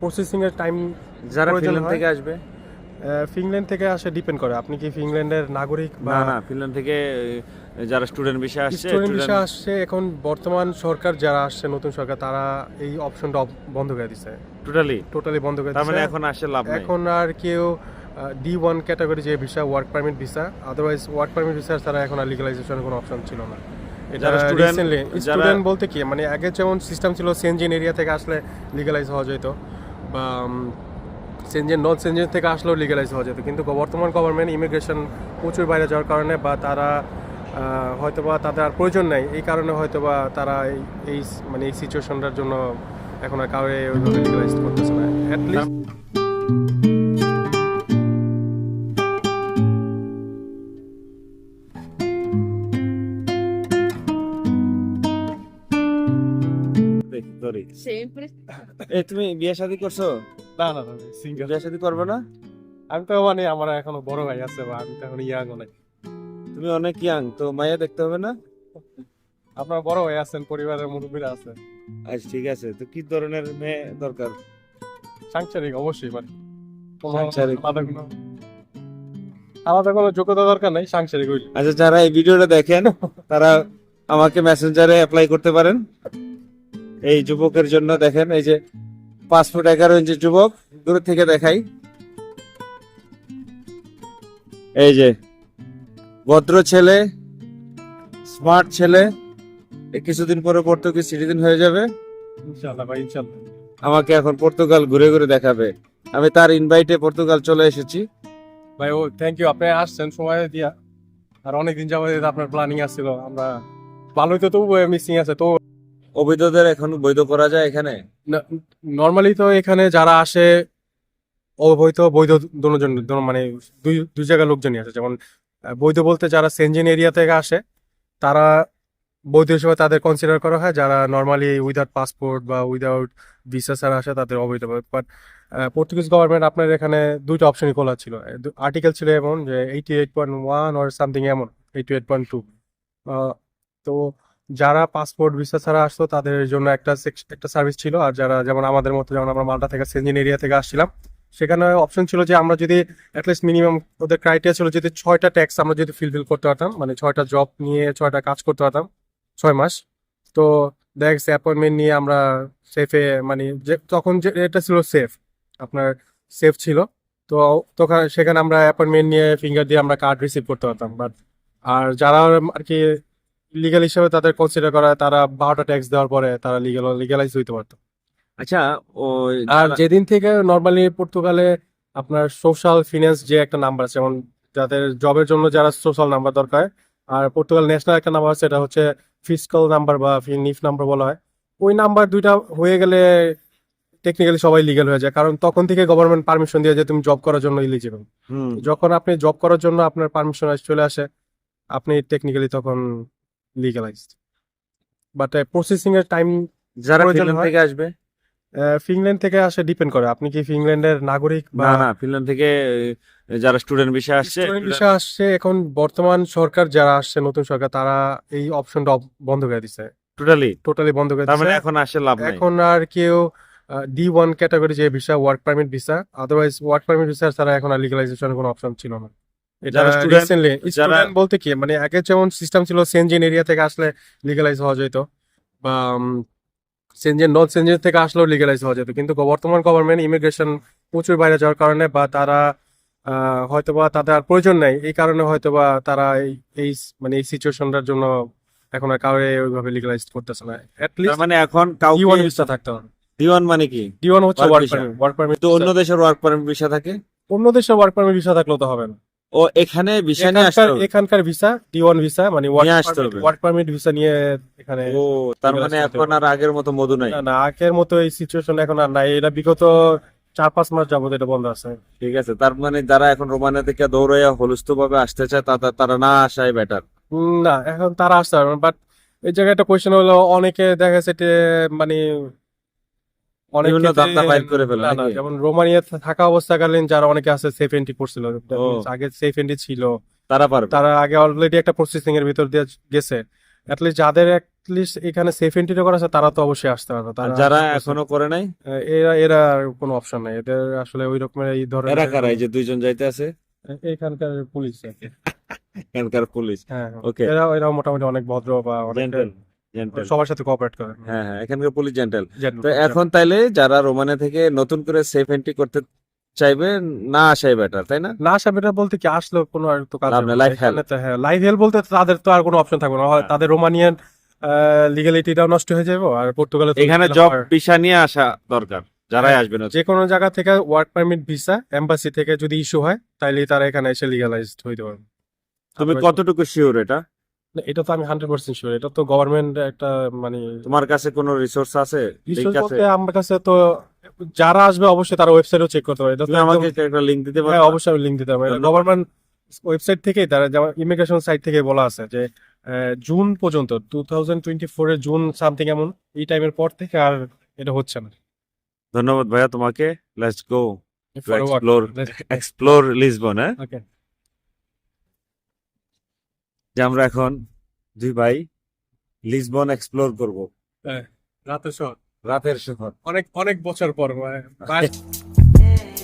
Processing এর time যারা Finland থেকে আসবে? ফিনল্যান্ড থেকে আসে ডিপেন্ড করে। আপনি কি ফিনল্যান্ডের নাগরিক বা না না ফিনল্যান্ড থেকে যারা স্টুডেন্ট বিষয় আসছে স্টুডেন্ট আসছে এখন বর্তমান সরকার যারা আসছে নতুন সরকার তারা এই অপশনটা বন্ধ করে দিছে। টোটালি টোটালি বন্ধ করে তার মানে দিছে। এখন আসে লাভ নাই। এখন আর কেউ ডি ওয়ান ক্যাটাগরি যে visa work permit visa otherwise work permit visa ছাড়া এখন আর লিগালাইজেশনের কোনো অপশন ছিল না। স্টুডেন্ট বলতে কি মানে আগে যেমন সিস্টেম ছিল সেনজেন এরিয়া থেকে আসলে লিগালাইজ হওয়া যেত। বা সেনজেন নর্থ সেনজেন থেকে আসলেও লিগালাইজ হওয়া যেত। কিন্তু বর্তমান গভর্নমেন্ট ইমিগ্রেশন প্রচুর বাইরে যাওয়ার কারণে বা তারা হয়তোবা তাদের আর প্রয়োজন নাই। এই কারণে হয়তোবা তারা এই মানে এই সিচুয়েশনটার জন্য এখন আর কাউরে ওইভাবে লিগালাইজ করতেছে না। At least Sempre. এই তুমি বিয়ে শাদী করছ? না না না সিঙ্গেল বিয়ে শাদী করবে না? আমি তো মানে আমার এখনও বড় ভাই আছে বা আমি তো এখন ইয়াং অনেক তুমি অনেক ইয়াং তো মাইয়া দেখতে হবে না? আপনার বড় ভাই আছেন পরিবারের মুরব্বীরা আছে। আচ্ছা ঠিক আছে। তো কি ধরনের মেয়ে দরকার? সাংসারিক অবশ্যই মানে। সাংসারিক। আলাদা কোনো আলাদা কোনো যোগ্যতা দরকার নাই সাংসারিক ওই আচ্ছা যারা এই ভিডিওটা দেখেন তারা আমাকে মেসেঞ্জারে অ্যাপ্লাই করতে পারেন। এই যুবকের জন্য দেখেন এই যে পাঁচ ফুট এগারো ইঞ্চি যুবক দূর থেকে দেখাই। এই যে ভদ্র ছেলে স্মার্ট ছেলে কিছুদিন পরে পর্তুগিজ সিটিজেন হয়ে যাবে। ভাই ইনশাআল্লাহ। আমাকে এখন পর্তুগাল ঘুরে ঘুরে দেখাবে। আমি তার ইনভাইটে পর্তুগাল চলে এসেছি। ভাই ও থ্যাংক ইউ আপনি আসছেন সময় দিয়া। আর অনেকদিন যাবত আপনার প্ল্যানিং আসছিল আমরা ভালোই তো তবু মিসিং আছে তো অবৈধদের এখন বৈধ করা যায় এখানে? নর্মালি তো এখানে যারা আসে, অবৈধ, বৈধ দুজন মানে দুই দুই জায়গার লোকজনই আছে যেমন বৈধ বলতে যারা সেনজেন এরিয়া থেকে আসে, তারা বৈধ হিসেবে তাদের কনসিডার করা হয়। যারা নর্মালি উইদাউট পাসপোর্ট বা উইদাউট ভিসা ছাড়া আসে, তাদের অবৈধ। বাট পর্তুগিজ গভর্নমেন্ট আপনার এখানে দুইটা অপশনই খোলা ছিল। আর্টিকেল ছিল এমন যে eighty eight point one or something এমন এইটি এইট পয়েন্ট টু তো যারা পাসপোর্ট ভিসা ছাড়া আসতো, তাদের জন্য একটা একটা সার্ভিস ছিল। আর যারা, যেমন আমাদের মতো, যেমন আমরা মালটা থেকে সেনজিন এরিয়া থেকে আসছিলাম, সেখানে অপশন ছিল যে আমরা যদি অ্যাটলিস্ট মিনিমাম ওদের ক্রাইটেরিয়া ছিল যদি ছয়টা ট্যাক্স আমরা যদি ফিলফিল করতে পারতাম মানে ছয়টা জব নিয়ে ছয়টা কাজ করতে পারতাম, ছয় মাস। তো দেখ অ্যাপয়েন্টমেন্ট নিয়ে আমরা সেফে মানে যে, তখন যে, এটা ছিল সেফ আপনার সেফ ছিল। তো তখন সেখানে আমরা অ্যাপয়েন্টমেন্ট নিয়ে ফিঙ্গার দিয়ে আমরা কার্ড রিসিভ করতে পারতাম বাট আর যারা আর কি লিগাল হিসেবে তাদের কনসিডার করা হয়, তারা বারোটা ট্যাক্স দেওয়ার পরে তারা লিগাল লিগালাইজ হইতে পারতো। আচ্ছা ওই আর যেদিন থেকে নর্মালি পর্তুগালে আপনার সোশ্যাল ফিনান্স যে একটা নাম্বার আছে যেমন যাদের জবের জন্য যারা সোশ্যাল নাম্বার দরকার আর পর্তুগাল ন্যাশনাল একটা নাম্বার আছে এটা হচ্ছে ফিজিক্যাল নাম্বার বা নিফ নাম্বার বলা হয়। ওই নাম্বার দুইটা হয়ে গেলে টেকনিক্যালি সবাই লিগ্যাল হয়ে যায় কারণ তখন থেকে গভর্নমেন্ট পারমিশন দিয়ে যে তুমি জব করার জন্য ইলিজিবল যখন আপনি জব করার জন্য আপনার পারমিশন চলে আসে আপনি টেকনিক্যালি তখন লিগালাইজড বাট প্রসেসিং এর টাইম যারা ফিনল্যান্ড থেকে আসবে? ফিনল্যান্ড থেকে আসে ডিপেন্ড করে। আপনি কি ফিনল্যান্ডের নাগরিক বা না না ফিনল্যান্ড থেকে যারা স্টুডেন্ট বিষয় আসছে স্টুডেন্ট ভিসা আসছে এখন বর্তমান সরকার যারা আসছে নতুন সরকার তারা এই অপশনটা বন্ধ করে দিছে। টোটালি টোটালি বন্ধ করে তার মানে দিছে এখন আসে লাভ নাই? এখন আর কেউ ডি ওয়ান ক্যাটাগরি যে visa work permit visa otherwise work permit visa ছাড়া এখন আর লিগালাইজেশনের কোনো অপশন ছিল না। যারা রিসেন্টলি স্টুডেন্ট বলতে কি মানে আগে যেমন সিস্টেম ছিল সেনজেন এরিয়া থেকে আসলে লিগালাইজ হওয়া যেত বা সেনজেন নর্থ সেনজেন থেকে আসলেও লিগালাইজ হওয়া যেত। কিন্তু বর্তমান গভর্নমেন্ট ইমিগ্রেশন প্রচুর বাইরে যাওয়ার কারণে বা তারা আহ, হয়তোবা তাদের আর প্রয়োজন নাই। এই কারণে হয়তোবা তারা এই এই মানে এই সিচুয়েশনটার জন্য এখন আর কাউরে ওইভাবে লিগালাইজ করতেছে না। অ্যাটলিস্ট মানে এখন ডি ওয়ান ভিসা থাকতে হবে। ডিওয়ান মানে কি? ডি ওয়ান হচ্ছে ওয়ার্ক পারমিট ওয়ার্ক পারমিট তো অন্য দেশের ওয়ার্ক পারমিট ভিসা থাকে? অন্য দেশে ওয়ার্ক পারমিট ভিসা থাকলেও তো হবে না। ও এখানে ভিসা নিয়ে আসতে এখানকার হবে? এখানকার ভিসা ডি ওয়ান ভিসা মানে। ওয়ার্ক পারমিট ভিসা নিয়ে এখানে ও তার মানে এখন আর আগের মতো মধু নাই? না আগের মতো এই সিচুয়েশন এখন আর নাই। এটা বিগত চার পাঁচ মাস যাবত এটা বন্ধ আছে। ঠিক আছে তার মানে যারা এখন রোমানিয়া থেকে দৌড়াইয়া হলুস্থ ভাবে আসতে চায় তারা না আসাই বেটার না এখন তারা আসতে পারবে বাট এই জায়গায় একটা কোয়েশ্চেন হলো অনেকে দেখা গেছে যে মানে বিভিন্ন ধান্দা বাইর করে ফেলে না না নাকি? যেমন রোমানিয়া থাকা অবস্থাকালীন যারা অনেকে আছে সেফ এন্ট্রি করছিল আগে সেফ এন্ট্রি ছিল তারা পারবে। তারা আগে অলরেডি একটা প্রসেসিং এর ভিতর দিয়ে গেছে। অ্যাটলিস্ট যাদের অ্যাটলিস্ট এখানে সেফ এন্ট্রি করা আছে তারা তো অবশ্যই আসতে পারবে। তারা যারা এখনও করে নাই? এরা এরা কোনো অপশন নাই। এদের আসলে ওই রকমের এই ধরনের এরা কারা? এই যে দুইজন যাইতে আছে? এখানকার পুলিশ এখানকার পুলিশ। হ্যাঁ। Okay. এরা এরা মোটামুটি অনেক ভদ্র বা অনেক সবার সাথে কোঅপারেট করে। হ্যাঁ হ্যাঁ এখানকার পুলিশ জেন্টেল তো এখন তাইলে যারা রোমানে থেকে নতুন করে সেফ এন্ট্রি করতে চাইবে না আসাই বেটার তাই না? না আসা বেটার বলতে কি আসলো কোনো আর তো কাজ না। life এখানে হ্যাঁ লাইফ হেল্প বলতে তাদের তো আর কোনো অপশন থাকবে না। হয় হ্যাঁ। তাদের রোমানিয়ান লিগ্যালিটিটাও নষ্ট হয়ে যাবে আর পর্তুগালে এখানে জব ভিসা নিয়ে আসা দরকার যারাই আসবে না। যে কোনো জায়গা থেকে ওয়ার্ক পারমিট ভিসা এম্বাসি থেকে যদি ইস্যু হয় তাইলে তারা এখানে এসে লিগালাইজড হইতে পারবে। তুমি কতটুকু শিওর এটা? এটা তো আমি হান্ড্রেড পার্সেন্ট শিওর এটা তো গভর্নমেন্ট একটা মানে তোমার কাছে কোনো রিসোর্স আছে? লিংক আমার কাছে তো যারা আসবে অবশ্যই তারা ওয়েবসাইটও চেক করতে পারে তুমি আমাকে একটা লিংক দিতে হ্যাঁ পারো অবশ্যই আমি লিঙ্ক দিতে পারব। গভর্নমেন্ট ওয়েবসাইট থেকেই তারা যেমন ইমিগ্রেশন সাইট থেকে বলা আছে যে জুন পর্যন্ত টু থাউজেন্ড টোয়েন্টি ফোরের জুন সামথিং এমন এই টাইমের পর থেকে আর এটা হচ্ছে না। ধন্যবাদ ভাইয়া তোমাকে। Let's go. Explore explore Lisbon হ্যাঁ? Okay. যে আমরা এখন দুই ভাই লিসবন এক্সপ্লোর করব। রাতের শহর। রাতের শহর। অনেক অনেক বছর পর